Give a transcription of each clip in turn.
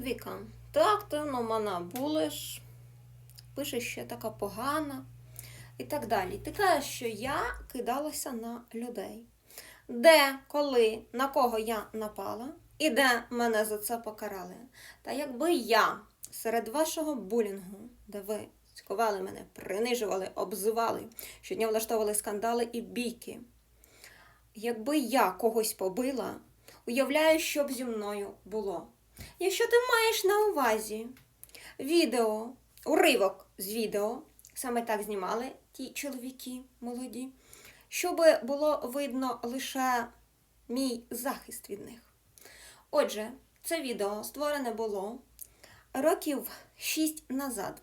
Віка, так ти ну, мене булиш, пишеш, що така погана і так далі. Ти кажеш, що я кидалася на людей. Де, коли, на кого я напала, і де мене за це покарали. Та якби я серед вашого булінгу, де ви цькували мене, принижували, обзивали, щодня влаштовували скандали і бійки. Якби я когось побила, уявляю, що б зі мною було. Якщо ти маєш на увазі відео, уривок з відео, саме так знімали ті чоловіки молоді, щоб було видно лише мій захист від них. Отже, це відео створене було років 6 назад.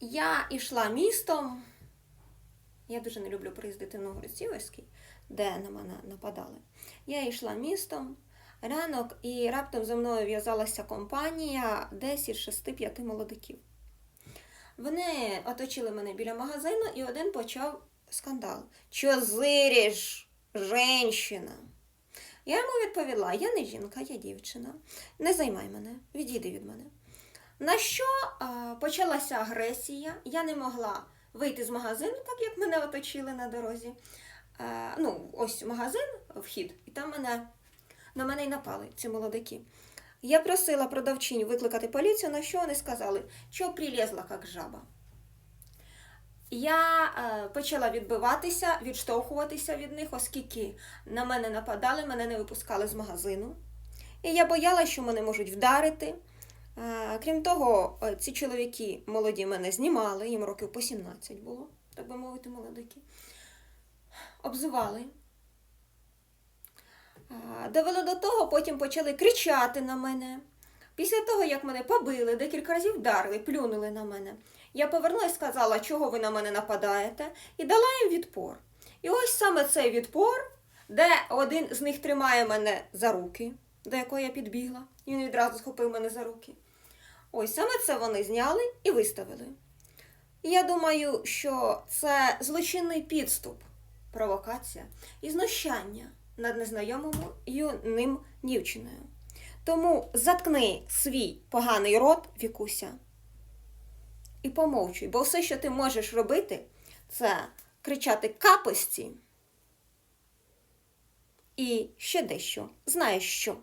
Я йшла містом. Я дуже не люблю приїздити в Новгород-Сіверський, де на мене нападали. Я йшла містом ранок, і раптом за мною в'язалася компанія десь із 6-5 молодиків. Вони оточили мене біля магазину, і один почав скандал. Чо зириш, женщина? Я йому відповіла: я не жінка, я дівчина. Не займай мене, відійди від мене. На що а, почалася агресія? Я не могла вийти з магазину, так як мене оточили на дорозі. А, ну, ось магазин, вхід, і там мене, на мене й напали ці молодики. Я просила продавчинь викликати поліцію, на що вони сказали, що прилізла, як жаба. Я е, почала відбиватися, відштовхуватися від них, оскільки на мене нападали, мене не випускали з магазину. І я боялася, що мене можуть вдарити. Е, Крім того, е, ці чоловіки молоді мене знімали, їм років по 17 було, так би мовити, молодики. Обзивали. Довело до того, потім почали кричати на мене. Після того, як мене побили, декілька разів вдарили, плюнули на мене. Я повернулася і сказала, чого ви на мене нападаєте, і дала їм відпор. І ось саме цей відпор, де один з них тримає мене за руки, до якого я підбігла, і він відразу схопив мене за руки. Ось саме це вони зняли і виставили. Я думаю, що це злочинний підступ, провокація і знущання над незнайомою юним дівчиною. Тому заткни свій поганий рот, Вікуся, і помовчуй, бо все, що ти можеш робити, це кричати капості і ще дещо. Знаєш що?